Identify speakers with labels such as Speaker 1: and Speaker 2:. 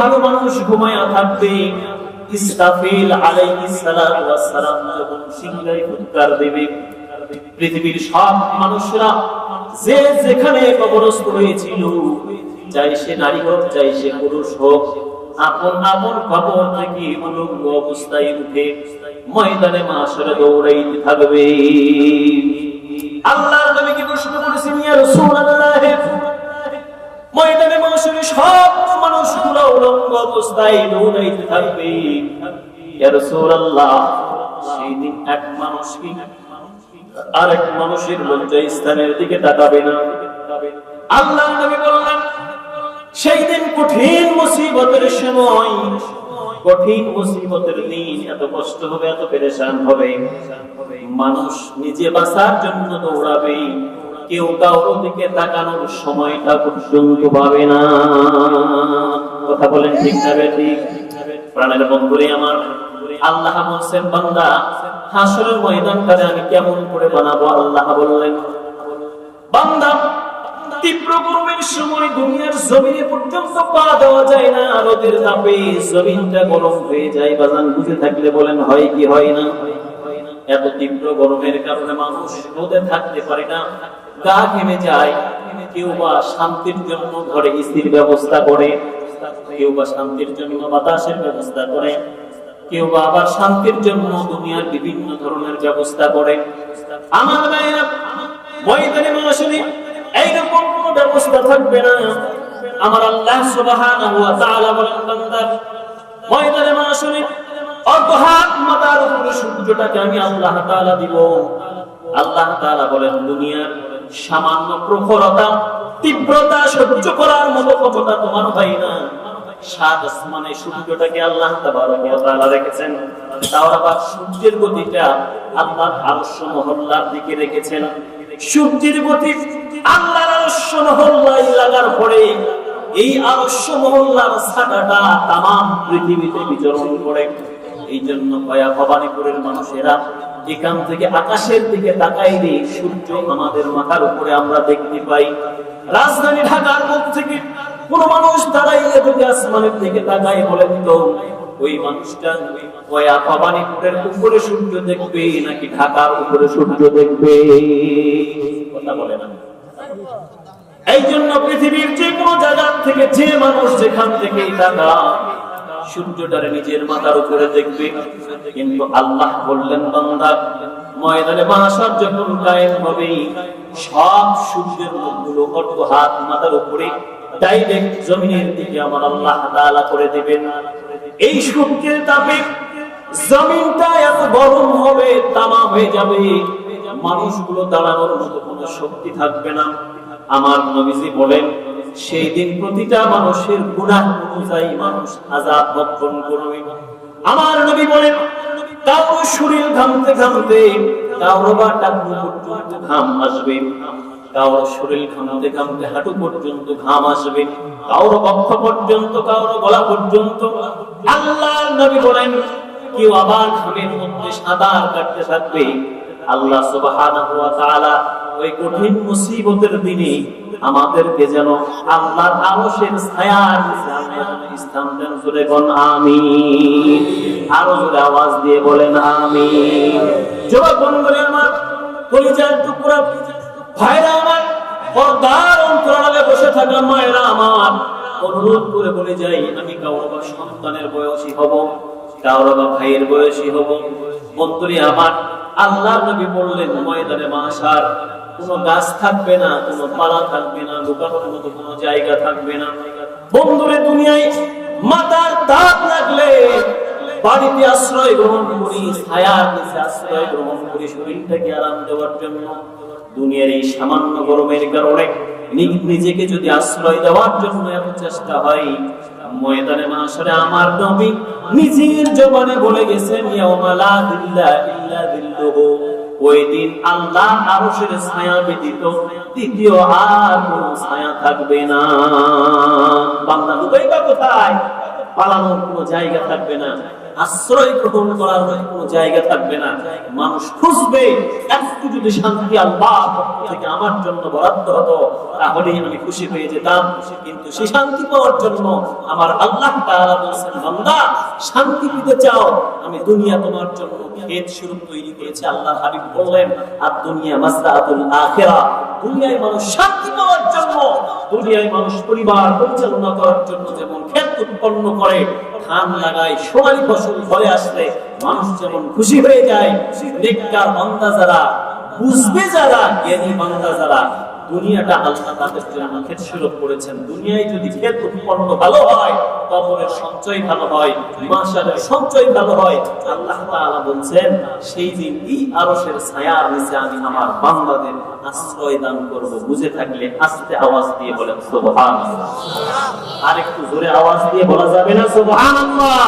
Speaker 1: ভালো মানুষ ঘুমায়া থাকবে। ইসরাফিল আলাইহিস সালাম যখন দেবে, পৃথিবীর সব মানুষরা যে যেখানে কবরস্থ হয়েছিল চাই সে নারী হোক চাই সে পুরুষ হোক, আপন আপন কবর থেকে উলঙ্গ অবস্থায় উঠে ময়দানে মাসরে দৌড়াইতে থাকবে। আল্লাহর নবীকে প্রশ্ন করেছেন, ইয়া রাসূলুল্লাহ সব উলঙ্গ অবস্থায় দৌড়াইতে থাকবে। সেই দিন কঠিন সময়, কঠিন মুসিবতের দিন, এত কষ্ট হবে, এত পেরেশান হবে। মানুষ নিজে বাঁচার জন্য দৌড়াবে। কেউ কারোর দিকে তাকানোর সময়টা পর্যন্ত পাবে না। কথা বলেন ঠিক না ঠিক প্রাণের বন্ধুরে আমার। আল্লাহ বলছেন, বান্দা, হাসরের ময়দানটারে আমি কেমন করে বানাবো? আল্লাহ বললেন, বান্দা, তীব্র গরমের সময় দুনিয়ার জমিনে পর্যন্ত পা দেওয়া যায় না, রোদের তাপে জমিনটা গরম হয়ে যায়। বাজান, বুঝে থাকলে বলেন, হয় কি হয় না? এত তীব্র গরমের কারণে মানুষ রোদে থাকতে পারে না। গা ঘেমে যায়। কেউ বা শান্তির জন্য ঘরে স্থির ব্যবস্থা করে। কেউ বা শান্তির জন্য বাতাসের ব্যবস্থা করে। কেউ বা আবার শান্তির জন্য দুনিয়ার বিভিন্ন ধরনের ব্যবস্থা করে। আমার এইরকম কোনো ব্যবস্থা থাকবে না। আমার আল্লাহ সুবহানাহু ওয়া তাআলা বলেন বান্দা ময়দানে মাসুরি সূর্যের গতিটা আল্লাহ আরশ মহল্লার দিকে রেখেছেন। সূর্যের গতি আল্লাহর আরশ মহল্লায় লাগার পরে এই আরশ মহল্লার ছাটাটা তামাম পৃথিবীতে বিচরণ করে। এই জন্য কয়া ভবানীপুরের মানুষেরা, এখান থেকে আকাশের দিকে তাকাইলে সূর্য আমাদের মাথার উপরে আমরা দেখতে পাই। রাজধানী ঢাকার মুখ থেকে কোন মানুষ দাঁড়াইলে যদি আসমানের দিকে তাকাই বলেন তো, ওই মানুষটা কয়া ভবানীপুরের উপরে সূর্য দেখবে নাকি ঢাকার উপরে সূর্য দেখবে? কথা বলে না। এই জন্য পৃথিবীর যে কোনো জায়গা থেকে যে মানুষ যেখান থেকে টাকা সূর্যটারে নিজের মাথার উপরে দেখবে। কিন্তু আল্লাহ বললেন, বান্দা, ময়দানে মাসার যখন কায়েম হবে সব সূর্যের মুখগুলো অর্ধ হাত মাথার উপরে ডাইরেক্ট জমিনের দিকে আমার আল্লাহ করে দিবেন। এই সূর্যের তাপে জমিনটা এত গরম হবে তামা হয়ে যাবে। মানুষগুলো দাঁড়ানোর মতো কোনো শক্তি থাকবে না। আমার নবীজি বলেন সেই দিন প্রতিটা মানুষের গুনাহ অনুযায়ী মানুষ আজাব ভক্ষণ করবে। আমার নবী বলেন কারও শরীর ঘামতে ঘামতে কারও বা পর্যন্ত ঘাম আসবে। কারও শরীর ঘামতে ঘামতে হাঁটু পর্যন্ত ঘাম আসবে। কারও পর্যন্ত কারও গলা পর্যন্ত। আল্লাহ নবী বলেন, কেউ আবার ঘামের মধ্যে সাঁতার কাটতে থাকবে। আল্লাহ ওই কঠিন মুসিবতের দিনে আমাদেরকে যেন আল্লাহর আরশের ছায়ার আল্লাহ যেন জোরে আমিন। আরও জোরে আওয়াজ দিয়ে বলেন আমিন। যুবক বন্ধুরা আমার কলিজার টুকরা। ভাইরা আমার, পর্দার অন্তরালে বসে থাকা মায়েরা আমার। অনুরোধ করে বলে যাই, আমি কারও বা সন্তানের বয়সী হব কারও বা ভাইয়ের বয়সী হব। বন্ধুরে আমার আল্লাহ নবী বললেন, ময়দানে মাসার কোনো গাছ থাকবে না, কোনো পালা থাকবে না, লুকানোর মতো কোনো জায়গা থাকবে না। বন্ধুরে দুনিয়ায় মাতার দাঁত লাগলে বাড়িতে আশ্রয় গ্রহণ করি, ছায়ার নিচে আশ্রয় গ্রহণ করি, শরীরটাকে আরাম দেওয়ার জন্য। দুনিয়ার এই সামান্য গরমের কারণে নিজেকে যদি আশ্রয় দেওয়ার জন্য এত চেষ্টা হয়, ময়দানে মাসরে আমার নবী নিজের জবানে বলে গেছেন, ইয়াউমা লা দিল্লা ইল্লা দিল্লুহু। ওই দিন আল্লাহ আরশের ছায়া ব্যতীত দ্বিতীয় আর কোন ছায়া থাকবে না। বান্দা লুকাইবা কোথায়? পালানোর কোনো জায়গা থাকবে না। আশ্রয় গ্রহণ করার কোনো জায়গা থাকবে না। মানুষ খুঁজবে, একটু যদি শান্তি আল্লাহ থেকে আমার জন্য বরাদ্দ হতো, তাহলেই আমি খুশি হয়ে যেতাম। কিন্তু সেই শান্তি পাওয়ার জন্য আমার আল্লাহ শান্তি পেতে চাও, আমি দুনিয়া তোমার জন্য স্বরূপ তৈরি করেছি। আল্লাহ হাবিব বললেন, আর দুনিয়া দুনিয়ায় মানুষ শান্তি পাওয়ার জন্য, দুনিয়ায় মানুষ পরিবার পরিচালনা করার জন্য যেমন ক্ষেত উৎপন্ন করে ধান লাগায় সবাই ফসল ঘরে আসলে মানুষ যেমন খুশি হয়ে যায় নেককার যারা বুঝবে যারা, জ্ঞানী বান্দা যারা দুনিয়াটা আল্লাহ তাদের জন্য ক্ষেত করেছেন। দুনিয়ায় যদি ক্ষেত উৎপন্ন ভালো হয়, কবরের সঞ্চয় ভালো হয় সঞ্চয় ভালো হয়, আল্লাহ তাআলা সেই দিন এই আরশের ছায়ার নিচে আমি আমার বান্দাদের আশ্রয় দান করব। বুঝে থাকলে আস্তে আওয়াজ দিয়ে বলেন, সুবহানাল্লাহ। আর একটু জোরে আওয়াজ দিয়ে বলা যাবে না, সুবহানাল্লাহ।